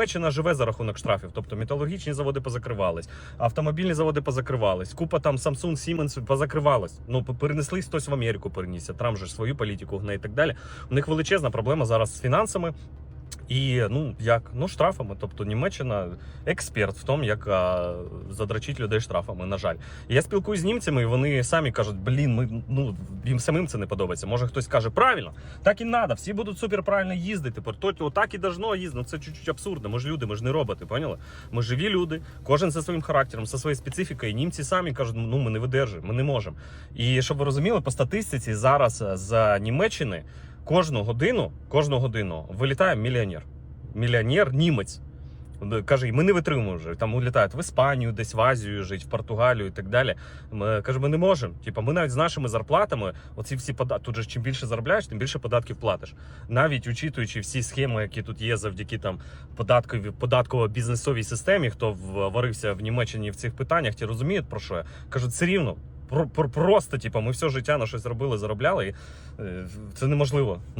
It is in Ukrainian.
Німеччина живе за рахунок штрафів. Тобто металургічні заводи позакривались, автомобільні заводи позакривались, купа там Samsung, Siemens позакривалась. Ну, перенесли хтось в Америку перенісся. там же свою політику гне і так далі. У них величезна проблема зараз з фінансами. І ну як ну штрафами. Тобто Німеччина експерт в тому, як а, задрачить людей штрафами. На жаль, я спілкуюсь з німцями, і вони самі кажуть: блін, ми ну їм самим це не подобається. Може хтось каже, правильно, так і треба, всі будуть супер правильно їздити. Тепер то отак і должно їздити. Ну це чуть-чуть абсурдно. Ми ж люди, ми ж не роботи, поняли? Ми живі люди, кожен зі своїм характером, зі своєю специфікою. І німці самі кажуть, ну ми не видержуємо, ми не можемо. І щоб ви розуміли, по статистиці зараз е, з Німеччини кожну годину, кожну годину вилітає мільйонер. Мільйонер німець. Каже, ми не витримуємо вже. Там улітають в Іспанію, десь в Азію жить, в Португалію і так далі. Ми каже, ми не можемо. Типа, ми навіть з нашими зарплатами, оці всі податки, тут же чим більше заробляєш, тим більше податків платиш. Навіть учитуючи всі схеми, які тут є завдяки там податкові податково-бізнесовій системі, хто варився в Німеччині в цих питаннях, ті розуміють про що я. Кажуть, все рівно. Про, про, просто, типа, ми все життя на щось робили, заробляли, і е, це неможливо. Ну,